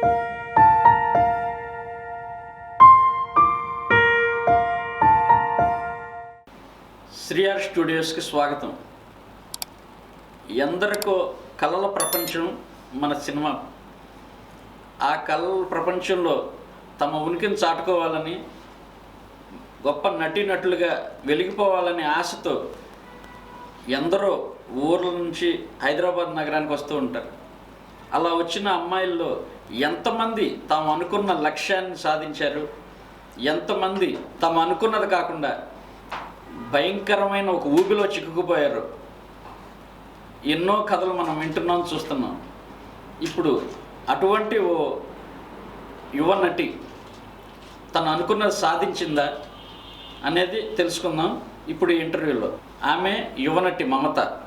శ్రీఆర్ స్టూడియోస్కి స్వాగతం. ఎందరికో కళల ప్రపంచం మన సినిమా. ఆ కళల ప్రపంచంలో తమ ఉనికిని చాటుకోవాలని గొప్ప నటీనటులుగా వెలిగిపోవాలనే ఆశతో ఎందరో ఊర్ల నుంచి హైదరాబాద్ నగరానికి వస్తూ ఉంటారు. అలా వచ్చిన అమ్మాయిల్లో ఎంతమంది తాము అనుకున్న లక్ష్యాన్ని సాధించారు? ఎంతమంది తాము అనుకున్నది కాకుండా భయంకరమైన ఒక ఊబిలో చిక్కుకుపోయారు? ఎన్నో కథలు మనం వింటున్నాం చూస్తున్నాం. ఇప్పుడు అటువంటి ఓ యువ నటి తను అనుకున్నది సాధించిందా అనేది తెలుసుకుందాం ఇప్పుడు ఇంటర్వ్యూలో. ఆమె యువనటి మమత.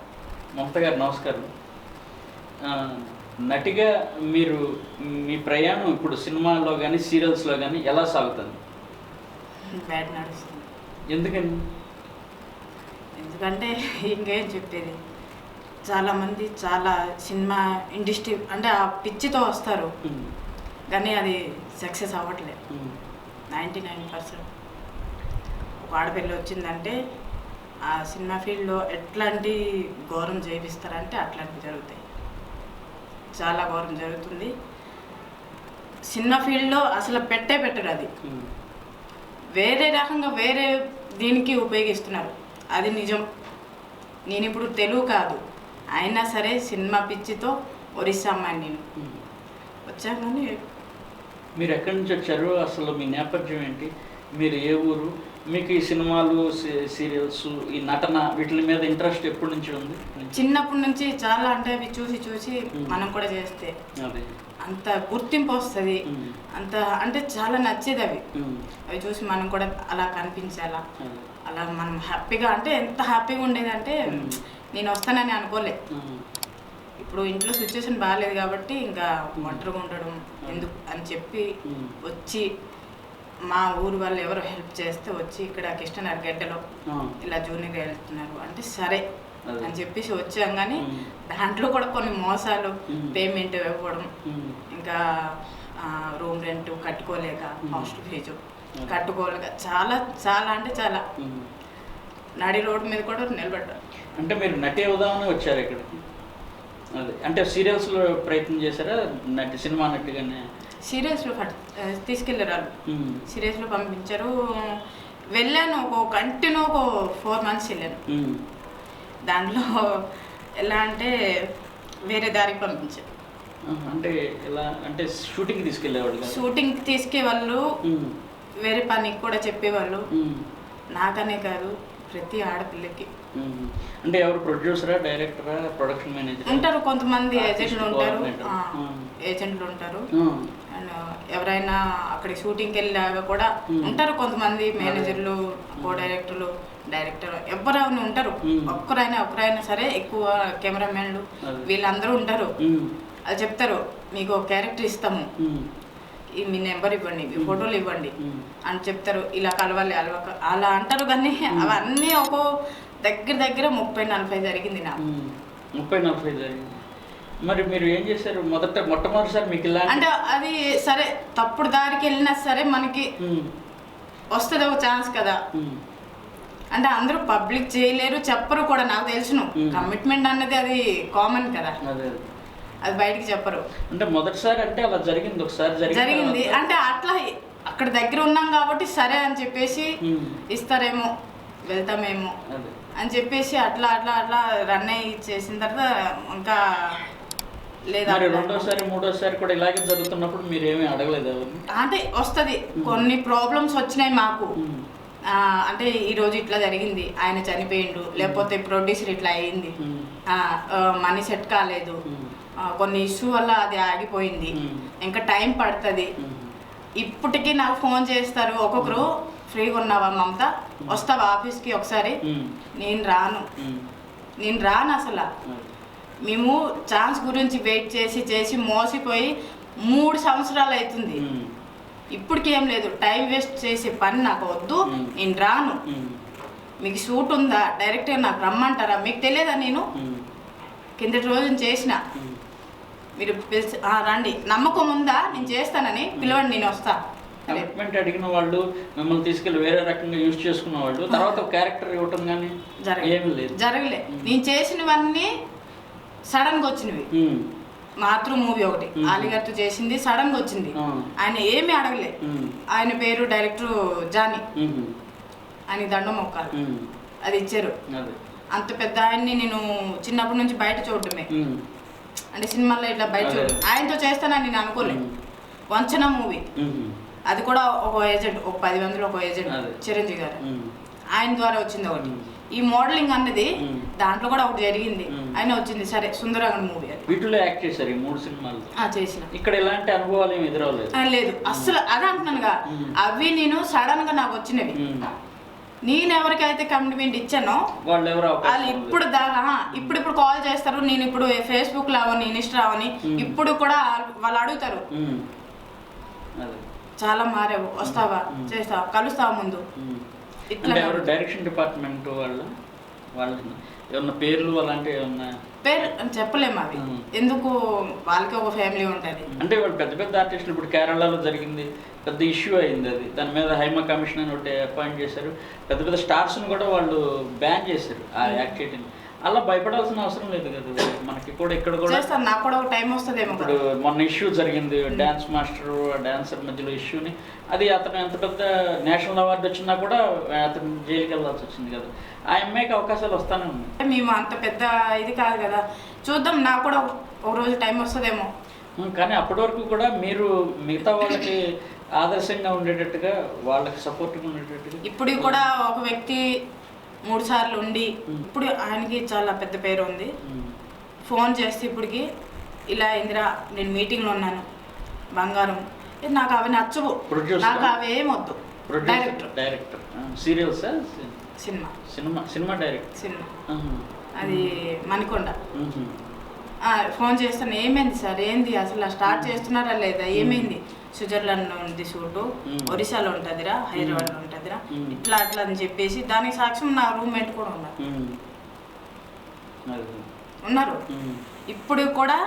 మమత గారు నమస్కారం. నటిగా మీరు మీ ప్రయాణం ఇప్పుడు సినిమాలో కానీ సీరియల్స్లో కానీ ఎలా సాగుతుంది? బ్యాడ్ నడుస్తుంది. ఎందుకని? ఎందుకంటే ఇంకేం చెప్పేది? చాలామంది చాలా సినిమా ఇండస్ట్రీ అంటే ఆ పిచ్చితో వస్తారు. కానీ అది సక్సెస్ అవ్వట్లేదు నైంటీ నైన్ పర్సెంట్. ఒక ఆడపిల్ల వచ్చిందంటే ఆ సినిమా ఫీల్డ్లో ఎట్లాంటి ఘోరం చేపిస్తారంటే అట్లాంటివి జరుగుతాయి. చాలా ఘోరం జరుగుతుంది. సినిమా ఫీల్డ్లో అసలు పెట్టే పెట్టరు అది. వేరే రకంగా వేరే దీనికి ఉపయోగిస్తున్నారు. అది నిజం. నేను ఇప్పుడు తెలుగు కాదు. అయినా సరే సినిమా పిచ్చితో ఒరిస్సా అమ్మాయి నేను. వచ్చాను కానీ మీరు ఎక్కడి నుంచి వచ్చారు? అసలు మీ నేపథ్యం ఏంటి? మీరు ఏ ఊరు? మీకు ఈ సినిమాలు సీరియల్స్ ఈ నటన వీటి మీద ఇంట్రెస్ట్ ఎప్పటి నుంచి ఉంది? చిన్నప్పటి నుంచి చాలా అంటే అవి చూసి చూసి. మనం కూడా చేస్తే అంత గుర్తింపు వస్తుంది. అంత అంటే చాలా నచ్చేది అవి. అవి చూసి మనం కూడా అలా కనిపించాలా. అలా మనం హ్యాపీగా అంటే ఎంత హ్యాపీగా ఉండేదంటే. నేను వస్తానని అనుకోలే. ఇప్పుడు ఇంట్లో సిచ్యువేషన్ బాగాలేదు కాబట్టి ఇంకా ఒంటరిగా ఉండడం ఎందుకు అని చెప్పి వచ్చి మా ఊరు వాళ్ళు ఎవరో హెల్ప్ చేస్తే వచ్చి ఇక్కడ కిష్టనగర్ గడ్డలో ఇలా జూనియర్ వెళ్తున్నారు అంటే సరే. అని చెప్పేసి వచ్చాం కానీ దాంట్లో కూడా కొన్ని మోసాలు. పేమెంట్ ఇవ్వడం ఇంకా రూమ్ రెంట్ కట్టుకోలేక. Hostel fee. కట్టుకోలేక చాలా చాలా అంటే చాలా. నడి రోడ్డు మీద కూడా నిలబడ్డారు అంటే మీరు నటి అవుదామని వచ్చారు ఇక్కడికి అదే అంటే సీరియల్స్లో ప్రయత్నం చేశారా నటి సినిమా నటిగానే సీరియస్లో తీసుకెళ్ళారు వాళ్ళు సీరియస్లో పంపించారు. వెళ్ళాను ఒక కంటిన్యూ ఒక ఫోర్ మంత్స్ వెళ్ళాను. దాంట్లో ఎలా అంటే వేరే దారికి పంపించారు. అంటే ఎలా అంటే షూటింగ్ తీసుకే వాళ్ళు ఉమ్, వేరే పనికి కూడా చెప్పేవాళ్ళు. నాకనే కాదు ప్రతి ఆడపిల్లకి. అంటే ఎవరు ప్రొడ్యూసరా డైరెక్టరా ప్రొడక్షన్ మేనేజర్? ఉంటారు కొంతమంది ఏజెంట్లు ఉంటారు. ఏజెంట్లు ఉంటారు. ఎవరైనా అక్కడికి షూటింగ్కి వెళ్ళాక కూడా. ఉంటారు కొంతమంది మేనేజర్లు కో డైరెక్టర్లు డైరెక్టర్ ఎవరైనా ఉంటారు. ఒక్కరైనా ఒక్కరైనా సరే ఎక్కువ కెమెరామెన్లు. వీళ్ళందరూ ఉంటారు. అది చెప్తారు మీకు ఒక క్యారెక్టర్ ఇస్తాము. ఈ మీ నెంబర్ ఇవ్వండి మీ ఫోటోలు ఇవ్వండి. అని చెప్తారు. ఇలా కలవాలి అలా అలా అంటారు కానీ అవన్నీ ఒక దగ్గర దగ్గర ముప్పై నలభై జరిగింది నాకు. ముప్పై నలభై జరిగింది. మరి మీరు ఏం చేశారు? మొదట మొట్టమొదటిసారి మీకు ఇలా అంటే అది సరే తప్పుడు దారికి వెళ్ళినా సరే మనకి వస్తుంది ఒక ఛాన్స్ కదా. అంటే అందరూ పబ్లిక్ చేయలేరు చెప్పరు కూడా నాకు తెలుసును. కమిట్మెంట్ అన్నది అది కామన్ కదా. అదే బయటికి చెప్పరు. అంటే మొదటిసారి అంటే అలా జరిగింది ఒకసారి జరిగింది. అంటే అట్లా అక్కడ దగ్గర ఉన్నాం కాబట్టి సరే అని చెప్పేసి ఇస్తారేమో వెళ్తామేమో అని చెప్పేసి అట్లా అట్లా అట్లా రన్ అయ్యి చేసిన తర్వాత ఇంకా లేదా మరి రెండోసారి మూడోసారి కూడా ఇలాగే జరుగుతున్నప్పుడు మీరు ఏమీ అడగలేదు ఎవరిని? అంటే వస్తుంది. కొన్ని ప్రాబ్లమ్స్ వచ్చినాయి మాకు. అంటే ఈ రోజు ఇట్లా జరిగింది. ఆయన చనిపోయిండు. లేకపోతే ప్రొడ్యూసర్ ఇట్లా అయింది. మనీ సెట్ కాలేదు. కొన్ని ఇష్యూ వల్ల అది ఆగిపోయింది. ఇంకా టైం పడుతుంది. ఇప్పటికీ నాకు ఫోన్ చేస్తారు. ఒక్కొక్కరు ఫ్రీగా ఉన్నావా మమత? వస్తావా ఆఫీస్కి ఒకసారి? నేను రాను. నేను రాను అసలు. మేము ఛాన్స్ గురించి వెయిట్ చేసి చేసి మోసిపోయి మూడు సంవత్సరాలు అవుతుంది. ఇప్పటికి ఏం లేదు. టైం వేస్ట్ చేసే పని నాకు వద్దు. నేను రాను. మీకు షూట్ ఉందా? డైరెక్ట్గా నాకు రమ్మంటారా? మీకు తెలియదా నేను? కిందటి రోజున చేసిన. మీరు పిలిచి "ఆ, రండి. నమ్మకం ఉందా? నేను చేస్తానని పిలవండి నేను వస్తా. కమిట్మెంట్ అడిగిన వాళ్ళు మిమ్మల్ని తీసుకెళ్ళి వేరే రకంగా యూజ్ చేసుకున్న వాళ్ళు తర్వాత క్యారెక్టర్ ఇవ్వటం కానీ జరగలే ఏమీ లేదు. జరగలే. నేను చేసినవన్నీ సడన్గా వచ్చినవి. మాతృ మూవీ ఒకటి. ఆలిగారితో చేసింది సడన్గా వచ్చింది. ఆ, ఆయన ఏమీ అడగలే. ఆయన పేరు డైరెక్టర్ జానీ. ఆయన దండం మొక్కాలి. అది ఇచ్చారు. అంత పెద్ద ఆయన్ని నేను చిన్నప్పటి నుంచి బయట చూడటమే. అంటే సినిమాల్లో ఇట్లా బయట. చూడటం. ఆయనతో చేస్తానని నేను అనుకోలేదు వంచన మూవీ. అది కూడా ఒక ఏజెంట్ ఒక పది మందిలో ఒక ఏజెంట్. చిరంజీవి గారు. ఆయన ద్వారా వచ్చింది ఒకటి. ఈ మోడలింగ్ అన్నది. దాంట్లో కూడా ఒకటి జరిగింది. ఆయన వచ్చింది. సరే సుందరగన్ మూవీ అది. వీటిలో యాక్ట్ చేశారు ఈ మూడు సినిమాలు. ఆ, చేసిన. ఇక్కడ ఎలాంటి అనుభవాలు ఏమి ఎదురవలేదు. లేదు. అస్సలు అదే అంటున్నానుగా. అవి నేను సడన్గా నాకు వచ్చినవి. నేను ఎవరికైతే కమిట్మెంట్ ఇచ్చానో వాళ్ళు ఎవరు వాళ్ళు ఇప్పుడు దాకా ఇప్పుడు ఇప్పుడు కాల్ చేస్తారు. నేను ఇప్పుడు ఫేస్బుక్లో అవని ఇన్స్టా అవని. ఇప్పుడు కూడా వాళ్ళు అడుగుతారు. చాలా మారావు. వస్తావా. చేస్తావా? కలుస్తావా ముందు? అంటే ఎవరు డైరెక్షన్ డిపార్ట్మెంట్ వాళ్ళు వాళ్ళు ఏమన్నా పేర్లు అలాంటివి ఏమన్నా? పేరు చెప్పలేము అవి. ఎందుకు? వాళ్ళకి ఒక ఫ్యామిలీ ఉంటుంది. అంటే వాళ్ళు పెద్ద పెద్ద ఆర్టిస్టులు ఇప్పుడు కేరళలో జరిగింది పెద్ద ఇష్యూ అయింది అది. దాని మీద హైమా కమిషన్ అని ఒకటి అపాయింట్ చేశారు. పెద్ద పెద్ద స్టార్స్ని కూడా వాళ్ళు బ్యాన్ చేశారు ఆ యాక్ట్ అలా భయపడాల్సిన అవసరం లేదు కదా. మనకి కూడా ఇక్కడ కూడా చేస్తాను నాకు కూడా ఒక టైం వస్తుందేమో ఇప్పుడు మొన్న ఇష్యూ జరిగింది డ్యాన్స్ మాస్టర్ డాన్సర్ మధ్యలో ఇష్యూని. అది అతను ఎంత పెద్ద నేషనల్ అవార్డు వచ్చినా కూడా అతను జైలుకి వెళ్ళాల్సి వచ్చింది కదా. ఆ అమ్మాయికి అవకాశాలు వస్తానే ఉన్నాయి. మేము అంత పెద్ద ఇది కాదు కదా. చూద్దాం నాకు కూడా ఒక- రోజు టైం వస్తుందేమో. కానీ అప్పటి వరకు కూడా మీరు మిగతా వాళ్ళకి ఆదర్శంగా ఉండేటట్టుగా వాళ్ళకి సపోర్ట్గా ఉండేటట్టుగా. ఇప్పుడు కూడా ఒక వ్యక్తి మూడు సార్లు ఉండి. ఇప్పుడు ఆయనకి చాలా పెద్ద పేరు ఉంది. ఫోన్ చేస్తే ఇప్పటికి ఇలా ఇందిరా నేను మీటింగ్లో ఉన్నాను. బంగారం. ఏ, నాకు అవి నచ్చవు. నాకు అవి ఏమొద్దు director. Director. సీరియల్సా? Cinema. Cinema cinema director. Cinema. అది మణికొండ. ఫోన్ చేస్తాను ఏమైంది సార్? ఏంది? అసలు స్టార్ట్ చేస్తున్నారా లేదా? ఏమైంది? స్విట్జర్లాండ్లో ఉంది షూటు. ఒరిస్సాలో ఉంటుందిరా హైదరాబాద్లో ఉంటుందిరా. ఇట్లా అట్లా అని చెప్పేసి దానికి సాక్ష్యం నా రూమ్మేట్ కూడా ఉన్నారు. ఉన్నారు. ఇప్పుడు కూడా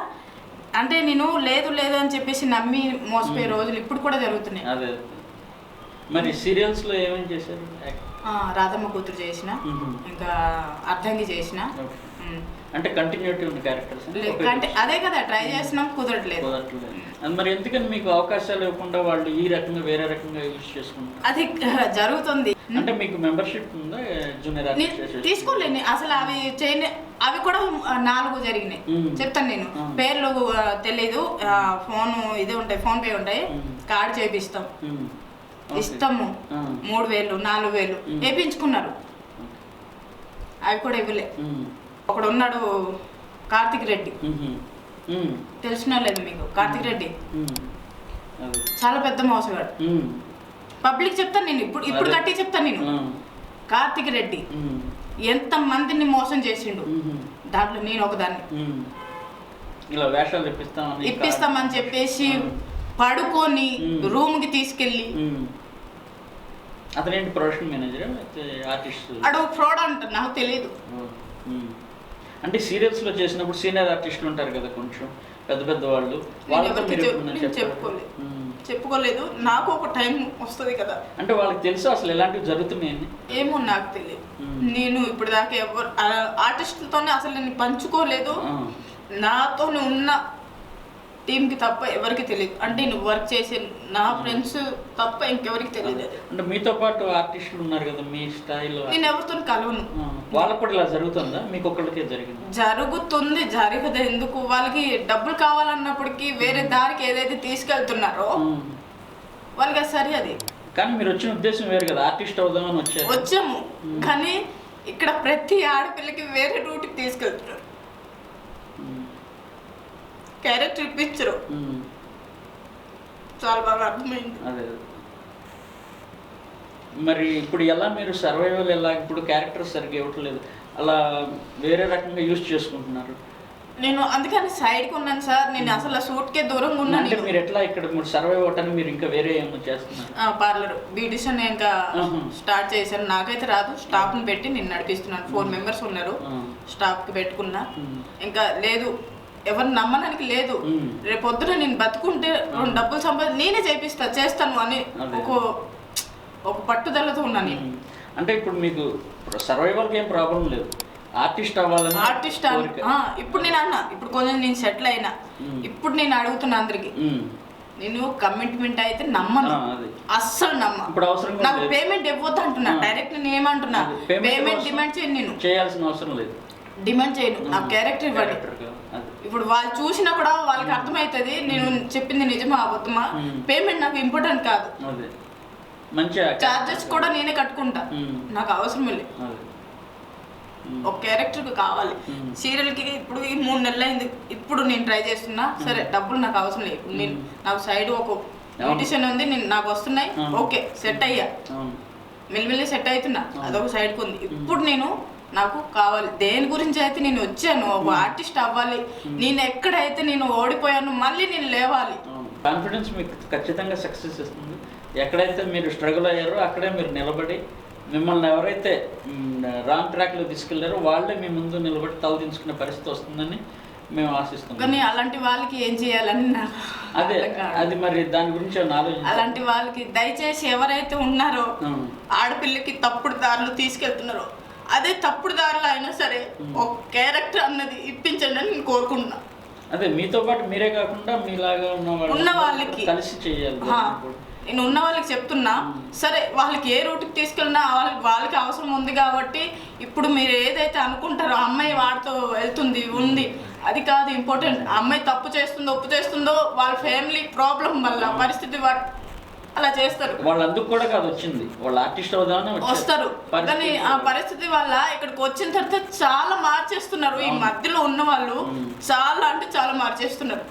అంటే నేను లేదు లేదు అని చెప్పేసి నమ్మి మోసపోయే. రోజులు ఇప్పుడు కూడా జరుగుతున్నాయి మరి సీరియల్స్లో ఏమేమి చేశారు రాధమ్మ కూతురు చేసిన. ఇంకా అర్ధంగి చేసిన. అంటే కంటిన్యూటీ ఉన్న క్యారెక్టర్స్ అంటే అదే కదా ట్రై చేసినాం కుదరట్లేదు. అది మరి ఎందుకని మీకు అవకాశాలు ఇవ్వకుండా వాళ్ళు ఈ రకంగా వేరే రకంగా యూజ్ చేసుకుంటారు అది జరుగుతుంది. అంటే మీకు మెంబర్షిప్ ఉందా జూనియర్ తీసుకోలేని అసలు అవి చేయని అవి కూడా నాలుగు జరిగినాయి. చెప్తాను నేను. పేర్లు తెలీదు. ఫోన్ ఇది ఉంటాయి ఫోన్ పే ఉంటాయి. కార్డ్ చేపిస్తాం. ఇస్తాము. మూడు వేలు నాలుగు వేలు. మ్మ్. వేయించుకున్నారు అవి కూడా ఇవ్వలే. ఒకడు ఉన్నాడు కార్తిక్ రెడ్డి. తెలిసిన లేదు మీకు? కార్తిక్ రెడ్డి. చాలా పెద్ద మోసగాడు. పబ్లిక్ చెప్తాను నేను ఇప్పుడు ఇప్పుడు. కట్టి చెప్తాను నేను. కార్తిక్ రెడ్డి ఎంత మందిని మోసం చేసిండు? దాంట్లో నేను ఒకదాన్ని. ఇలా వేషాలు ఇప్పిస్తామని ఇప్పిస్తామని చెప్పేసి. పడుకొని. రూమ్కి తీసుకెళ్ళి అతనేంటి ప్రొడక్షన్ మేనేజర్? ఆర్టిస్ట్? అడు ఫ్రాడ్ అంట నాకు తెలియదు. అంటే సీరియల్స్లో చేసినప్పుడు సీనియర్ ఆర్టిస్టులు ఉంటారు కదా కొంచెం పెద్ద పెద్ద వాళ్ళు వాళ్ళతో మీరు? చెప్పుకోలేదు. చెప్పుకోలేదు నాకు ఒక టైం వస్తుంది కదా అంటే వాళ్ళకి తెలుసు అసలు ఎలాంటివి జరుగుతున్నాయని ఏమో నాకు తెలియదు. నేను ఇప్పుడు దాకా ఎవరు ఆర్టిస్టులతోనే అసలు నేను పంచుకోలేదు. నాతో ఉన్న టీంకి తప్ప ఎవరికి తెలియదు అంటే నువ్వు వర్క్ చేసే నా ఫ్రెండ్స్ తప్ప ఇంకెవరికి తెలియదు అది. అంటే మీతో పాటు ఆర్టిస్టులు ఉన్నారు కదా మీ స్టైల్ నేను ఎవరితో కలవను. వాళ్ళకు కూడా ఇలా జరుగుతుందా? మీకు ఒక్కళ్ళకే జరిగింది? జరుగుతుంది జరగదు. ఎందుకు? వాళ్ళకి డబ్బులు కావాలన్నప్పటికీ వేరే దారికి ఏదైతే తీసుకెళ్తున్నారో వాళ్ళకి అది సరి అది. కానీ మీరు వచ్చిన ఉద్దేశం వేరు కదా ఆర్టిస్ట్ అవుదామని వచ్చారు. వచ్చాము. కానీ ఇక్కడ ప్రతి ఆడపిల్లకి వేరే రూట్కి తీసుకెళ్తున్నారు. క్యారెక్టర్ ఇప్పించరు. చాలా బాగా అర్థమైంది. అదే. మరి ఇప్పుడు ఎలా మీరు సర్వైవల్ ఎలా ఇప్పుడు క్యారెక్టర్ సరిగ్గా ఇవ్వట్లేదు? అలా వేరే రకంగా యూజ్ చేసుకుంటున్నారు? నేను అందుకని సైడ్కి ఉన్నాను సార్. నేను అసలు సూట్కే దూరంగా ఉన్నాను అంటే మీరు ఎట్లా ఇక్కడ మీరు సర్వైవ్ అవ్వటానికి మీరు ఇంకా వేరే ఏమో చేస్తున్నారు? పార్లర్ బ్యూటిషియన్ ఇంకా. స్టార్ట్ చేశాను. నాకైతే రాదు. స్టాఫ్ని పెట్టి నేను నడిపిస్తున్నాను. ఫోర్ మెంబర్స్ ఉన్నారు. స్టాఫ్కి పెట్టుకున్నా. ఇంకా లేదు. ఎవరు నమ్మడానికి లేదు మ్మ్. రేపు పొద్దున నేను బతుకుంటే రెండు డబ్బులు సంపాది నేనే చేపిస్తా చేస్తాను అని. ఒక ఒక పట్టుదలతో ఉన్నాను నేను. అంటే ఇప్పుడు మీకు సర్వైవల్కి ఏం ప్రాబ్లం లేదు ఆర్టిస్ట్ అవ్వాలని ఆర్టిస్ట్. ఇప్పుడు నేను అన్నా ఇప్పుడు కొంచెం నేను సెటిల్ అయినా. ఇప్పుడు నేను అడుగుతున్నా అందరికి. నేను కమిట్మెంట్ అయితే నమ్మను అస్సలు నమ్మ ఇప్పుడు అవసరం కూడా నాకు. పేమెంట్ ఇవ్వద్దు అంటున్నా. డైరెక్ట్ నేను ఏమంటున్నా పేమెంట్ డిమాండ్ చేయను నేను చేయాల్సిన అవసరం లేదు డిమాండ్ చేయను. నాకు క్యారెక్టర్ ఇవ్వండి. ఇప్పుడు వాళ్ళు చూసినా కూడా వాళ్ళకి అర్థమవుతుంది నేను చెప్పింది నిజమా అబద్ధమా. పేమెంట్ నాకు ఇంపార్టెంట్ కాదు. మంచి చార్జెస్ కూడా నేనే కట్టుకుంటా. మ్మ్. నాకు అవసరం లేదు. ఒక క్యారెక్టర్ కావాలి. మ్మ్. సీరియల్కి ఇప్పుడు ఈ మూడు నెలలు అయింది ఇప్పుడు నేను ట్రై చేస్తున్నా. సరే డబ్బులు నాకు అవసరం లేదు. నేను. నాకు సైడ్ ఒక. బ్యూటిషియన్ ఉంది నేను నాకు వస్తున్నాయి. ఓకే సెట్ అయ్యా. మెల్లిమెల్లి సెట్ అవుతున్నా. అదొక సైడ్కి ఉంది. ఇప్పుడు నేను నాకు కావాలి. దేని గురించి అయితే నేను వచ్చాను ఒక ఆర్టిస్ట్ అవ్వాలి. నేను ఎక్కడైతే నేను ఓడిపోయాను మళ్ళీ నేను లేవాలి. కాన్ఫిడెన్స్ మీకు ఖచ్చితంగా సక్సెస్ ఇస్తుంది. ఎక్కడైతే మీరు స్ట్రగుల్ అయ్యారో అక్కడే మీరు నిలబడి మిమ్మల్ని ఎవరైతే రాంగ్ ట్రాక్లో తీసుకెళ్ళారో వాళ్ళే మీ ముందు నిలబడి తలదించుకునే పరిస్థితి వస్తుందని మేము ఆశిస్తున్నాం. కానీ అలాంటి వాళ్ళకి ఏం చేయాలని అదే. అది మరి దాని గురించి? అలాంటి వాళ్ళకి దయచేసి ఎవరైతే ఉన్నారో. ఆడపిల్లకి తప్పుడు దారులు తీసుకెళ్తున్నారో అదే తప్పుడు దారులు అయినా సరే ఒక క్యారెక్టర్ అన్నది ఇప్పించండి అని నేను కోరుకుంటున్నా. అదే మీతో పాటు మీరే కాకుండా మీలాగా ఉన్న ఉన్న వాళ్ళకి. కలిసి చేయాలి. నేను ఉన్న వాళ్ళకి చెప్తున్నా. సరే వాళ్ళకి ఏ రూట్కి తీసుకెళ్ళినా వాళ్ళకి వాళ్ళకి అవసరం ఉంది కాబట్టి ఇప్పుడు మీరు ఏదైతే అనుకుంటారో అమ్మాయి వాడితో వెళ్తుంది ఉంది. అది కాదు ఇంపార్టెంట్ అమ్మాయి తప్పు చేస్తుందో ఒప్పు చేస్తుందో వాళ్ళ ఫ్యామిలీ ప్రాబ్లం వల్ల పరిస్థితి వా- అలా చేస్తారు వాళ్ళందుకు కూడా కాదు వచ్చింది వాళ్ళు ఆర్టిస్ట్ అవుదామని. వస్తారు కానీ ఆ పరిస్థితి వల్ల ఇక్కడికి వచ్చిన తర్వాత చాలా మార్చేస్తున్నారు ఈ. మధ్యలో ఉన్న వాళ్ళు. చాలా అంటే చాలా మార్చేస్తున్నారు.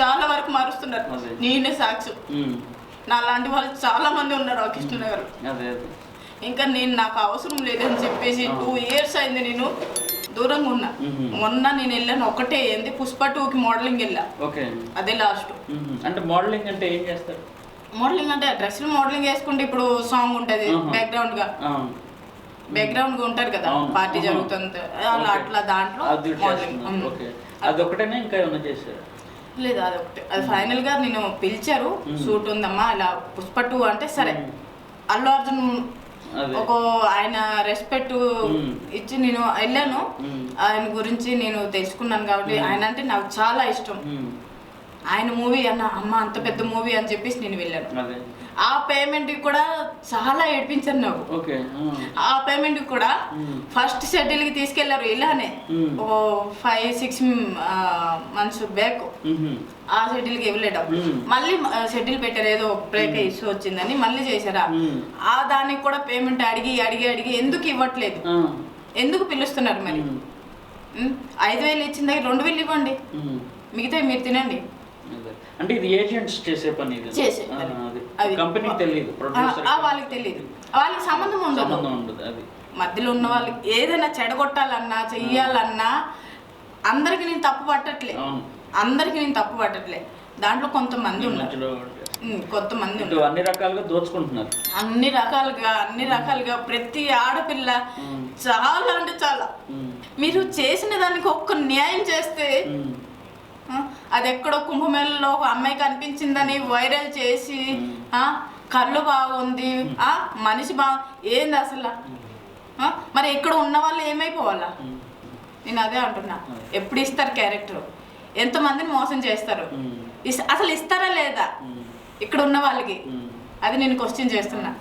చాలా వరకు మారుస్తున్నారు. నేనే సాక్ష్యం ఉమ్. నా లాంటి వాళ్ళు చాలా మంది ఉన్నారు ఆ కృష్ణనగర్ ఇంకా నేను నాకు అవసరం లేదని చెప్పేసి. టూ ఇయర్స్ అయింది నేను దూరంగా ఉన్నా. మొన్న నేను వెళ్ళాను ఒకటే ఏంది పుష్ప టూకి మోడలింగ్ వెళ్ళా అదే లాస్ట్. అంటే మోడలింగ్ అంటే ఏం చేస్తారు మోడలింగ్ అంటే డ్రెస్సులు మోడలింగ్ వేసుకుంటే ఇప్పుడు సాంగ్ ఉంటది. బ్యాక్గ్రౌండ్గా. బ్యాక్గ్రౌండ్గా ఉంటారు కదా. పార్టీ. జరుగుతుంది అలా. అట్లా దాంట్లో మోడలింగ్ చేస్తున్నారు. ఓకే అది ఒకటేనా ఇంకా ఏమైనా చేశారు లేదు అది ఒకటి అది ఫైనల్గా నేను పిలిచారు. షూట్ ఉందమ్మా ఇలా పుష్ప టూ అంటే సరే. అల్లు అర్జున్ ఒక ఆయన రెస్పెక్ట్. ఇచ్చి నేను వెళ్ళాను. ఆయన గురించి నేను తెలుసుకున్నాను కాబట్టి. ఆయన అంటే నాకు చాలా ఇష్టం. ఆయన మూవీ అన్న అమ్మ అంత పెద్ద మూవీ అని చెప్పేసి నేను వెళ్ళాను ఆ పేమెంట్ కూడా చాలా ఏడిపించారు నాకు ఆ. పేమెంట్ కూడా. ఫస్ట్ షెడ్యూల్కి తీసుకెళ్ళారు ఇలానే. ఓ ఫైవ్ సిక్స్ మంత్స్ బ్యాక్. ఆ షెడ్యూల్కి ఇవ్వలేటం మ్మ్. మళ్ళీ షెడ్యూల్ పెట్టారు ఏదో బ్రేక్ ఇష్యూ వచ్చిందని మళ్ళీ చేశారా. ఆ దానికి కూడా పేమెంట్ అడిగి అడిగి అడిగి ఎందుకు ఇవ్వట్లేదు. ఎందుకు పిలుస్తున్నారు మరి ఐదు వేలు ఇచ్చిన దగ్గర రెండు వేలు ఇవ్వండి. మిగతా మీరు తినండి. అంటే ఇది ఏజెంట్స్ చేసే పని ఇది. చేసే పని. అది. కంపెనీకి తెలియదు ప్రొడ్యూసర్ ఆ వాళ్ళకి తెలియదు వాళ్ళకి సంబంధం ఉండదు. సంబంధం ఉండదు అది. మధ్యలో ఉన్న వాళ్ళకి ఏదైనా చెడగొట్టాలన్నా చెయ్యాలన్నా అందరికి నేను తప్పు పట్టట్లే. అవును. అందరికి నేను తప్పు పట్టట్లే. దాంట్లో కొంతమంది ఈ ఉన్నారు. మధ్యలో ఉమ్, కొంతమంది ఇటు ఉన్నారు. అన్ని రకాలుగా దోచుకుంటున్నారు. అన్ని రకాలుగా అన్ని రకాలుగా ప్రతి ఆడపిల్ల ఉమ్. చాలా అంటే చాలా. ఉమ్. మీరు చేసిన దానికి ఒక్క న్యాయం చేస్తే ఉమ్. అది ఎక్కడో కుంభమేళలో ఒక అమ్మాయి కనిపించిందని వైరల్ చేసి. ఆ, కళ్ళు బాగుంది ఆ, మనిషి బా ఏంది అసలు? ఆ, మరి ఇక్కడ ఉన్న వాళ్ళు ఏమైపోవాలా? ఉమ్. నేను అదే అంటున్నా. ఎప్పుడు ఇస్తారు క్యారెక్టర్? ఎంతమందిని మోసం చేస్తారు? అసలు ఇస్తారా లేదా. ఇక్కడ ఉన్న వాళ్ళకి. అది నేను క్వశ్చన్ చేస్తున్నా.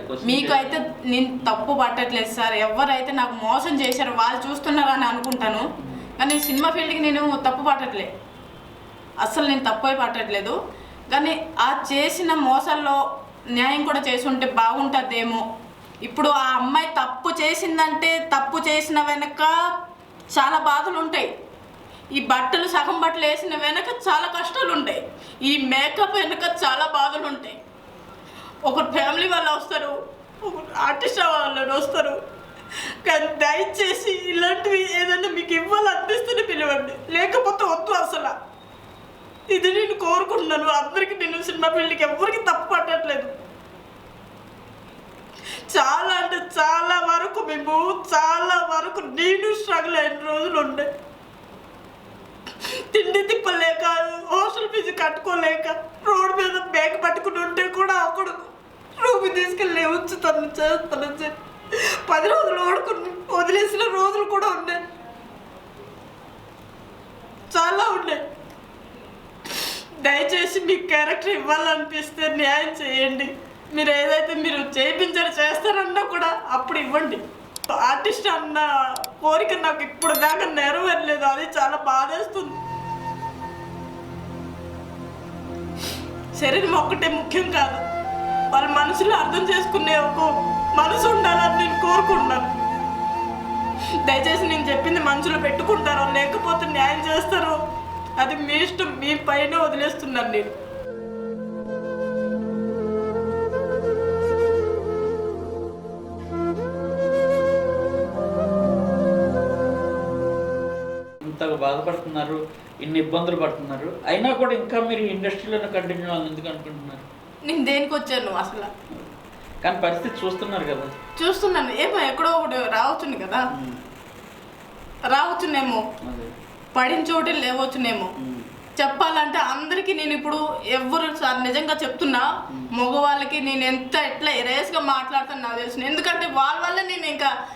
question మీకు. అయితే నేను తప్పు పట్టట్లేదు సార్. ఎవరైతే నాకు మోసం చేశారో వాళ్ళు చూస్తున్నారు అని అనుకుంటాను. కానీ సినిమా ఫీల్డ్కి నేను తప్పు పట్టట్లే అస్సలు నేను తప్పు అయి పట్టట్లేదు కానీ ఆ చేసిన మోసాల్లో న్యాయం కూడా చేసి ఉంటే బాగుంటుందేమో. ఇప్పుడు ఆ అమ్మాయి తప్పు చేసిందంటే తప్పు చేసిన వెనక చాలా బాధలు ఉంటాయి ఈ బట్టలు సగం బట్టలు వేసిన వెనక చాలా కష్టాలు ఉంటాయి ఈ మేకప్ వెనక చాలా బాధలు ఉంటాయి ఒకరు ఫ్యామిలీ వాళ్ళు వస్తారు ఒకరు ఆర్టిస్ట్ వాళ్ళు వస్తారు. దయచేసి ఇలాంటివి ఏదైనా మీకు ఇవ్వాలనిపిస్తుంది పిలవండి. లేకపోతే వద్దు అసలు. ఇది నేను కోరుకుంటున్నాను. అందరికీ నేను సినిమా పిల్లలకి ఎవరికి తప్పు పట్టట్లేదు. చాలా అంటే చాలా వరకు మేము చాలా వరకు నేను స్ట్రగుల్ అయిన రోజులు ఉండే. తిండి తిప్పలేక హాస్టల్ ఫీజు కట్టుకోలేక రోడ్డు మీద బ్యాగ్ పట్టుకుని ఉంటే కూడా అక్కడ రూమ్ తీసుకెళ్ళి ఉంచుతాను చేస్తాను చెప్పి పది రోజులు ఓడుకుని వదిలేసిన రోజులు కూడా ఉన్నాయి. చాలా ఉన్నాయి. దయచేసి మీకు క్యారెక్టర్ ఇవ్వాలనిపిస్తే న్యాయం చేయండి. మీరు ఏదైతే మీరు చేయించారు చేస్తారన్నా కూడా అప్పుడు ఇవ్వండి. ఆర్టిస్ట్ అన్న కోరిక నాకు ఇప్పుడు దాకా నెరవేరలేదు. అది చాలా బాధేస్తుంది. శరీరం ఒక్కటే ముఖ్యం కాదు. వాళ్ళ మనసులో అర్థం చేసుకునే ఒక మనసు ఉండాలని నేను కోరుకుంటున్నాను. దయచేసి నేను చెప్పింది మనసులో పెట్టుకుంటారో లేకపోతే న్యాయం చేస్తారో అది మీ ఇష్టం మీ పైన వదిలేస్తున్నాను నేను. ఇంతగా బాధపడుతున్నారు ఇన్ని ఇబ్బందులు పడుతున్నారు. అయినా కూడా ఇంకా మీరు ఇండస్ట్రీలో ఇండస్ట్రీలోనే కంటిన్యూ అవ్వాలి ఎందుకు అనుకుంటున్నారు? నేను దేనికి వచ్చాను అసలు? కానీ పరిస్థితి చూస్తున్నారు కదా. చూస్తున్నాను. ఏమో ఎక్కడో ఒకటి రావచ్చును కదా. రావచ్చునేమో. పడిన చోటే లేవచ్చునేమో. చెప్పాలంటే అందరికీ నేను ఇప్పుడు ఎవ్వరు సార్ నిజంగా చెప్తున్నా మగవాళ్ళకి నేను ఎంత ఎట్లా రేస్గా మాట్లాడతాను నాకు తెలుసు. ఎందుకంటే వాళ్ళ వల్ల నేను ఇంకా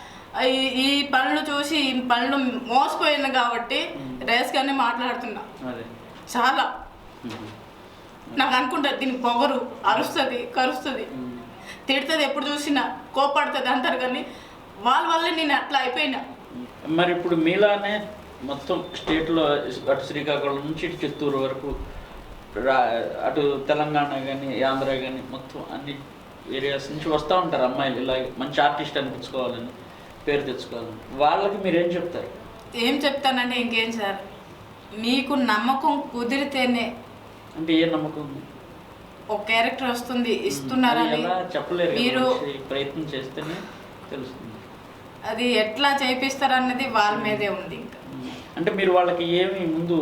ఈ పనులు చూసి ఈ పనులు మోసపోయాను కాబట్టి రేస్గానే మాట్లాడుతున్నా. చాలా. నాకు అనుకుంటా దీనికి పొగరు అరుస్తుంది కరుస్తుంది. తిడుతుంది ఎప్పుడు చూసినా కోపడుతుంది అంటారు కానీ వాళ్ళ వల్లే నేను అట్లా అయిపోయినా. మరి ఇప్పుడు మీలానే మొత్తం స్టేట్లో అటు శ్రీకాకుళం నుంచి ఇటు చిత్తూరు వరకు రా అటు తెలంగాణ కానీ ఆంధ్ర కానీ మొత్తం అన్ని ఏరియాస్ నుంచి వస్తూ ఉంటారు అమ్మాయిలు. ఇలా మంచి ఆర్టిస్ట్ అనిపించుకోవాలని పేరు తెచ్చుకోవాలని. వాళ్ళకి మీరేం చెప్తారు? ఏం చెప్తానంటే ఇంకేం సార్ మీకు నమ్మకం కుదిరితేనే అంటే ఏ నమ్మకం ఉంది? ఒక క్యారెక్టర్ వస్తుంది ఇస్తున్నారని చెప్పలేరు మీరు ప్రయత్నం చేస్తేనే తెలుస్తుంది. అది ఎట్లా చేపిస్తారన్నది వాళ్ళ మీదే ఉంది ఇంకా. అంటే మీరు వాళ్ళకి ఏమి ముందు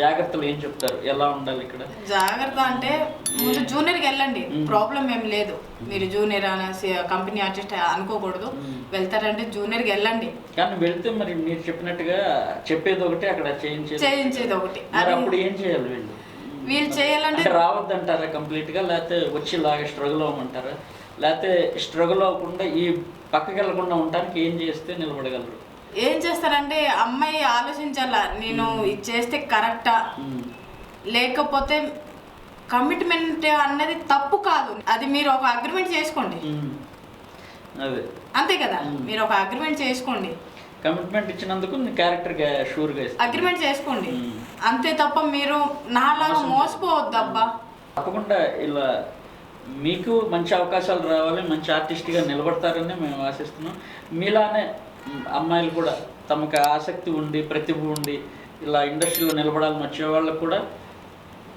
జాగ్రత్తలు ఏం చెప్తారు? ఎలా ఉండాలి ఇక్కడ? జాగ్రత్త అంటే ముందు జూనియర్కి వెళ్ళండి. ప్రాబ్లం ఏం లేదు. మీరు జూనియర్ అనేసి కంపెనీ ఆర్టిస్ట్ అనుకోకూడదు. వెళ్తారంటే జూనియర్కి వెళ్ళండి. కానీ వెళ్తే మరి మీరు చెప్పినట్టుగా చెప్పేది ఒకటి అక్కడ చేయించేది చేయించేది ఒకటి. అప్పుడు ఏం చేయాలి వీళ్ళు? వీళ్ళు చేయాలంటే రావద్దంటారా కంప్లీట్గా లేకపోతే వచ్చి ఇలాగ స్ట్రగుల్ అవ్వమంటారా? లేకపోతే స్ట్రగుల్ అవ్వకుండా ఈ పక్కకి వెళ్ళకుండా ఉండడానికి ఏం చేస్తే నిలబడగలరు? ఏం చేస్తారంటే అమ్మాయి ఆలోచించాలా నేను ఇది చేస్తే కరెక్టా. లేకపోతే కమిట్మెంట్ అన్నది తప్పు కాదు. అది మీరు ఒక అగ్రిమెంట్ చేసుకోండి. అంతే కదా. మీరు ఒక అగ్రిమెంట్ చేసుకోండి. కమిట్మెంట్ ఇచ్చినందుకు నీ క్యారెక్టర్ షూర్గా అగ్రిమెంట్ చేసుకోండి. అంతే తప్ప మీరు నాలాగా మోసం మోసపోవద్దు అబ్బా. తప్పకుండా ఇలా మీకు మంచి అవకాశాలు రావాలి మంచి ఆర్టిస్ట్గా నిలబడతారని మేము ఆశిస్తున్నాం. మీలానే అమ్మాయిలు కూడా తమకు ఆసక్తి ఉండి ప్రతిభ ఉండి ఇలా ఇండస్ట్రీలో నిలబడాలని వచ్చే వాళ్ళకు కూడా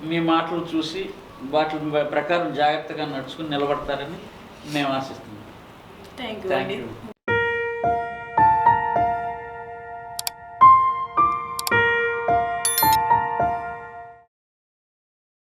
మీ మాటలు చూసి వాటి ప్రకారం జాగ్రత్తగా నడుచుకుని నిలబడతారని మేము ఆశిస్తున్నాం. Thank you